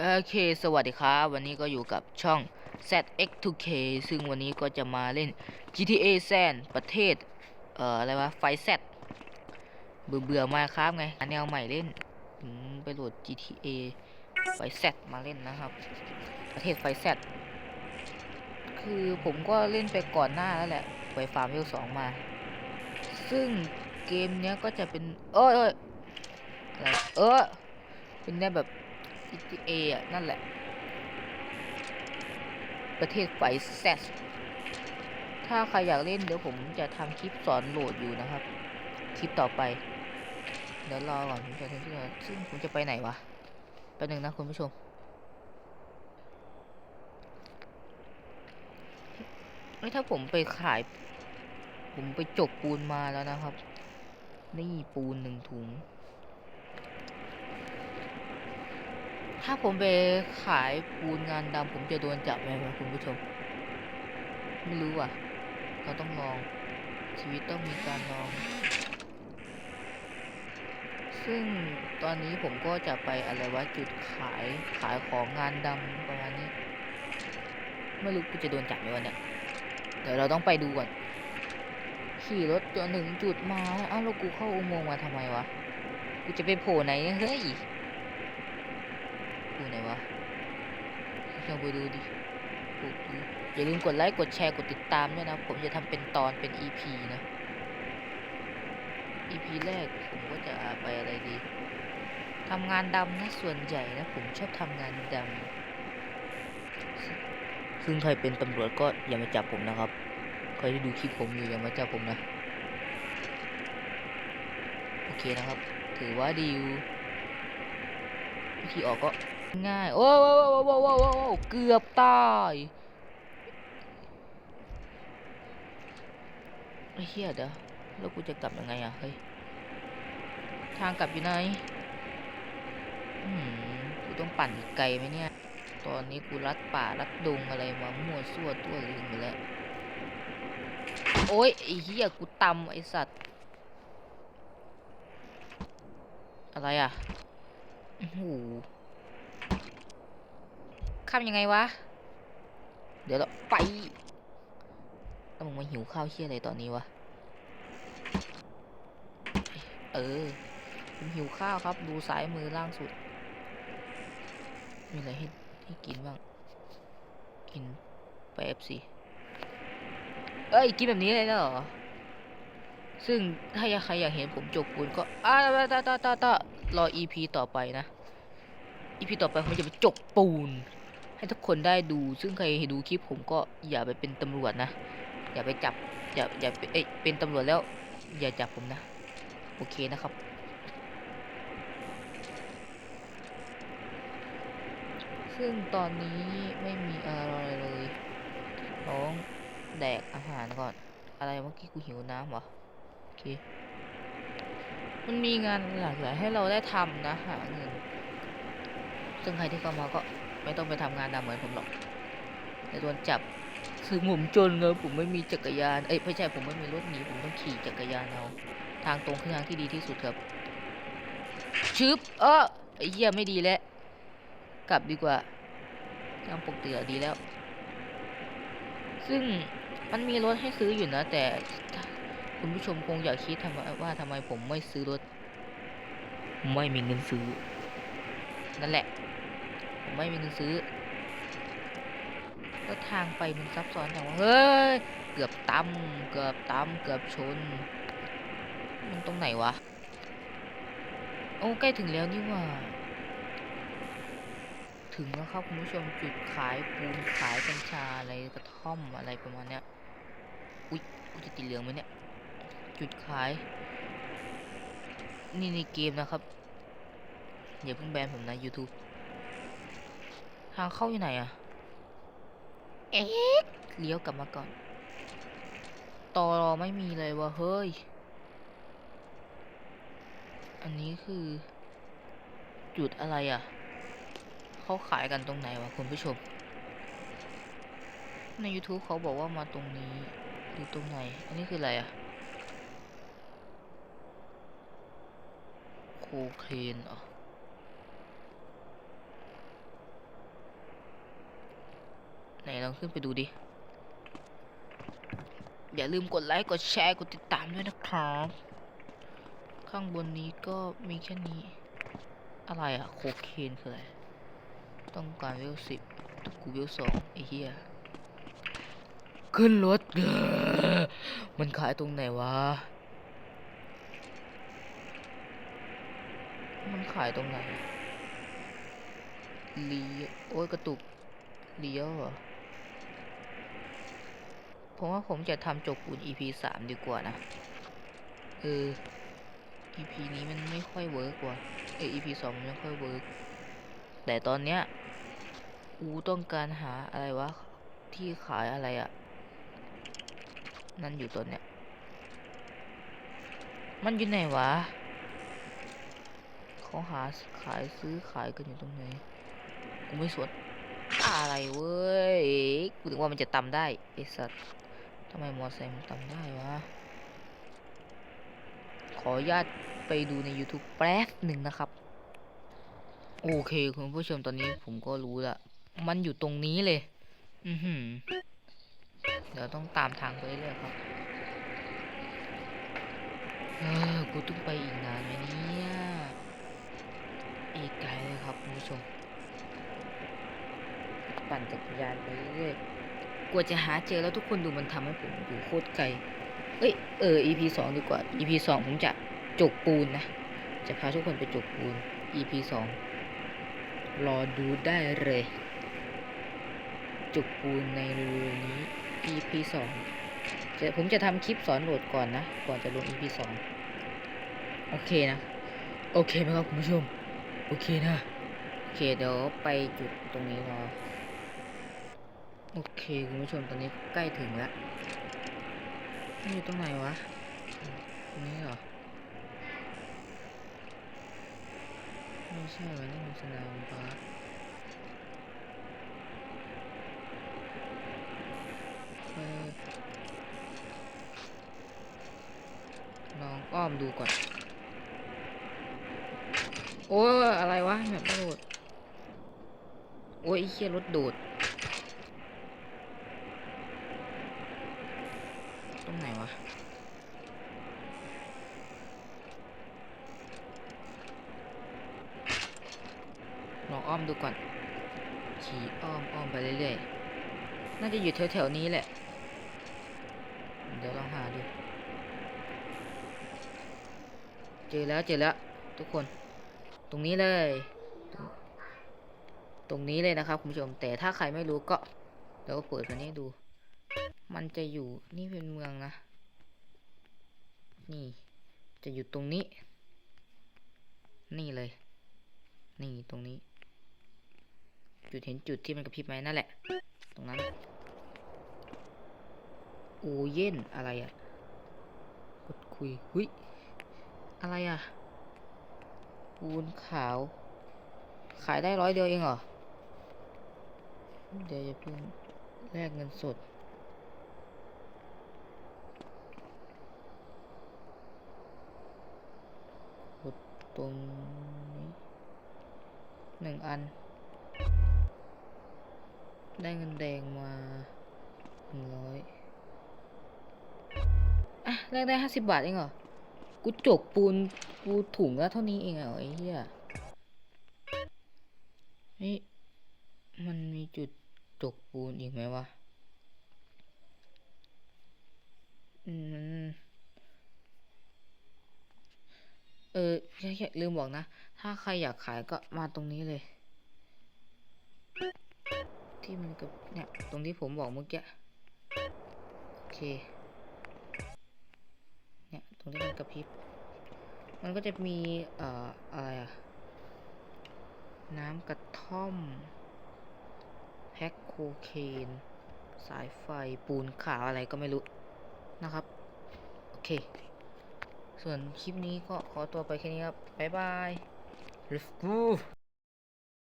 โอเค สวัสดีครับ วันนี้ก็อยู่กับช่อง ZX2K ซึ่งวันนี้ก็จะมาเล่น GTA San ประเทศ เอ่อ อะไรวะ ไฟแซดเบื่อเบื่อมาครับไงแนวใหม่เล่น ไปโหลด GTA ไฟแซดมาเล่นนะครับ ประเทศไฟแซดคือผมก็เล่นไปก่อนหน้าแล้วแหละ ไปฟาร์มเวลสองมา ซึ่งเกมเนี้ยก็จะเป็น เอ้ยเออะไร เออ เป็นแนวแบบ GTA อะ นั่นแหละ ประเทศไฟแซสถ้าใครอยากเล่นเดี๋ยวผมจะทำคลิปสอนโหลดอยู่นะครับ คลิปต่อไป เดี๋ยวรอก่อนผมจะทำที่ก่อนซึ่งผมจะไปไหนวะแป๊บนึงนะคุณผู้ชมเอ้ถ้าผมไปขาย ผมไปจกปูนมาแล้วนะครับ นี่ปูนหนึ่งถุง ถ้าผมไปขายปูนงานดำผมจะโดนจับไหมครับคุณผู้ชม ไม่รู้อะ เราต้องลอง ชีวิตต้องมีการลอง ซึ่งตอนนี้ผมก็จะไปอะไรวะจุดขายขายของงานดำประมาณนี้ ไม่รู้กูจะโดนจับไหมวันเนี้ยเดี๋ยวเราต้องไปดูก่อน ขี่รถจนหนึ่งจุดมา อ้าวแล้วกูเข้าอุโมงค์มาทำไมวะ กูจะไปโผล่ไหนเนี่ย เฮ้ยดูไหนวะลองไปดูดิกดดูอย่าลืมกดไลค์ กดแชร์ กดติดตามด้วยนะ ผมจะทำเป็นตอนเป็น EP นะ EP แรกผมก็จะไปอะไรดีทำงานดำนะส่วนใหญ่นะ ผมชอบทำงานดำซึ่งใครเป็นตำรวจก็อย่ามาจับผมนะครับ ใครที่ดูคลิปผมอยู่อย่ามาจับผมนะ โอเคนะครับ ถือว่าดีวิธีออกก็ ง่าย โอ้โว้โว้โว้โว้โว้โว้เกือบตายไอ้เหี้ยเดี๋ยวแล้วกูจะกลับยังไงอะเฮ้ย ทางกลับอยู่ไหนอืมกูต้องปั่นอีกไกลไหมเนี่ย ตอนนี้กูรัดป่ารัดดงอะไรมามั่วซั่วตัวลืมไปแล้ว โอ้ยไอ้เหี้ยกูตำไอ้สัตว์ อะไรอะโอ้โห ข้ามยังไงวะ เดี๋ยวเราไปแล้วมึงมาหิวข้าวเชี่ยอะไรตอนนี้วะ เออผมหิวข้าวครับ ดูซ้ายมือล่างสุด มีอะไรให้ให้กินบ้าง กินแป๊บสิ เอ้ย กินแบบนี้เลยเหรอ ซึ่งถ้าใครอยากเห็นผมจกปูนก็อ่าต่อต่อต่อต่อรอ EP ต่อไปนะ EP ต่อไปผมจะไปจกปูน ให้ทุกคนได้ดู ซึ่งใครดูคลิปผมก็อย่าไปเป็นตำรวจนะ อย่าไปจับ อย่าอย่าไปเอ้ยเป็นตำรวจแล้ว อย่าจับผมนะ โอเคนะครับ ซึ่งตอนนี้ไม่มีอะไรเลยน้องแดกอาหารก่อน อะไรเมื่อกี้กูหิวน้ำเหรอ โอเค มันมีงานหลากหลายให้เราได้ทำนะหาเงิน ซึ่งใครที่เข้ามาก็ ไม่ต้องไปทำงานดำเหมือนผมหรอกแต่โดนจับซึ่งผมจนเงินผมไม่มีจักรยาน เอ้ยไม่ใช่ผมไม่มีรถหนีผมต้องขี่จักรยานเอาทางตรงคือทางที่ดีที่สุดครับชึบเออไอ้เหี้ยไม่ดีแล้ว กลับดีกว่าทางปกติอดีแล้ว ซึ่งมันมีรถให้ซื้ออยู่นะ แต่คุณผู้ชมคงอยากคิดทำไมว่าทำไมผมไม่ซื้อรถ ไม่มีเงินซื้อ นั่นแหละ ผมไม่มีเงินซื้อแล้วทางไปมันซับซ้อนจังวะเฮ้ย เกือบตำเกือบตำเกือบชน มันตรงไหนวะ โอ้ใกล้ถึงแล้วนี่ว่า ถึงแล้วครับคุณผู้ชมจุดขายปูนขายกัญชาอะไรกระท่อมอะไรประมาณเนี้ย อุ๊ยกูจะติดเหลืองไหมเนี่ย จุดขาย นี่ในเกมนะครับอย่าเพิ่งแบนผมนะ YouTube ทางเข้าอยู่ไหนอะเอ๊ะเลี้ยวกลับมาก่อนตอรอไม่มีเลยวะเฮ้ย อันนี้คือ จุดอะไรอะเขาขายกันตรงไหนวะคุณผู้ชม ใน YouTube เขาบอกว่ามาตรงนี้ดูตรงไหน อันนี้คืออะไรอะโคเคนเหรอ ไหนลองขึ้นไปดูดิ อย่าลืมกดไลค์ กดแชร์ กดติดตามด้วยนะครับ ข้างบนนี้ก็มีแค่นี้ อะไรอะโคเคนคืออะไร ต้องการเวลสิบกูเวลสองไอ้เหี้ย ขึ้นรถเด้อมันขายตรงไหนวะ มันขายตรงไหนเลียโอ้ยกระตุกเลี้ยวเหรอ ผมว่าผมจะทำจบปูน EP สามดีกว่านะ เออ EP นี้มันไม่ค่อยเวิร์กว่ะ เออ EP สองมันไม่ค่อยเวิร์กแต่ตอนเนี้ยอูต้องการหาอะไรวะ ที่ขายอะไรอะนั่นอยู่ตัวเนี้ย มันอยู่ไหนวะเขาหาขายซื้อขายกันอยู่ตรงไหน กูไม่สนอะไรเว้ย กูถึงว่ามันจะตำได้ไอสัตว์ ทำไมมอไซค์มันตำได้วะ ขออนุญาตไปดูใน YouTube แป๊บหนึ่งนะครับ โอเค คุณผู้ชมตอนนี้ผมก็รู้ละ มันอยู่ตรงนี้เลย อือหือ เดี๋ยวต้องตามทางไปเรื่อยๆครับ เออ กูต้องไปอีกนานไหมเนี่ย อีกไกลเลยครับคุณผู้ชม ปั่นจักรยานไปเรื่อย กว่าจะหาเจอแล้วทุกคนดูมันทำให้ผมอยู่โคตรไกล เอ้ยเออ EP สองดีกว่า EP สองผมจะจกปูนนะ จะพาทุกคนไปจกปูน EP สองรอดูได้เลยจกปูนในเร็วนี้ EP สองจะผมจะทำคลิปสอนโหลดก่อนนะ ก่อนจะลง EP สองโอเคนะ โอเคไหมครับคุณผู้ชม โอเคนะ โอเคเดี๋ยวไปจุดตรงนี้รอ โอเคคุณผู้ชมตอนนี้ใกล้ถึงแล้วนี่อยู่ตรงไหนวะตรงนี้เหรอ ไม่ใช่วะนี่มันสนามบาสลองอ้อมดูก่อน โอ้อะไรวะแบบโดด โอ้ยเหี้ยรถโดด ตรงไหนวะ ลองอ้อมดูก่อน ขี่อ้อมอ้อมไปเรื่อยๆ น่าจะอยู่แถวๆนี้แหละ เดี๋ยวลองหาดู เจอแล้วเจอแล้วทุกคน ตรงนี้เลย ตรงตรงนี้เลยนะครับคุณผู้ชม แต่ถ้าใครไม่รู้ก็เดี๋ยวเปิดมานี้ดู มันจะอยู่นี่เป็นเมืองนะ นี่ จะอยู่ตรงนี้ นี่เลย นี่ตรงนี้ จุดเห็นจุดที่มันกระพริบไหมนั่นแหละ ตรงนั้นโอเย็นอะไรอะ่ะกดคุยหุยอะไรอะ่ะปูนขาว ขายได้ร้อยเดียวเองเหรอ เดี๋ยวจะเพิ่งแลกเงินสดกดตรงนี้หนึ่งอัน ได้เงินแดงมาหนึ่งร้อยอะแลกได้ห้าสิบบาทเองเหรอ กูจกปูนกูถุงละเท่านี้เองเหรอไอ้เหี้ยนี่มันมีจุดจกปูนอีกไหมวะอืมเออแค่แค่ลืมบอกนะ ถ้าใครอยากขายก็มาตรงนี้เลย ที่มันกับเนี่ย ตรงที่ผมบอกเมื่อกี้ โอเค เนี่ย ตรงที่มันกระพริบ มันก็จะมี เอ่อ อะไรอะน้ำกระท่อม แพ็คโคเคน สายไฟปูนขาวอะไรก็ไม่รู้ นะครับ โอเค ส่วนคลิปนี้ก็ขอตัวไปแค่นี้ครับ บ๊ายบาย Let's go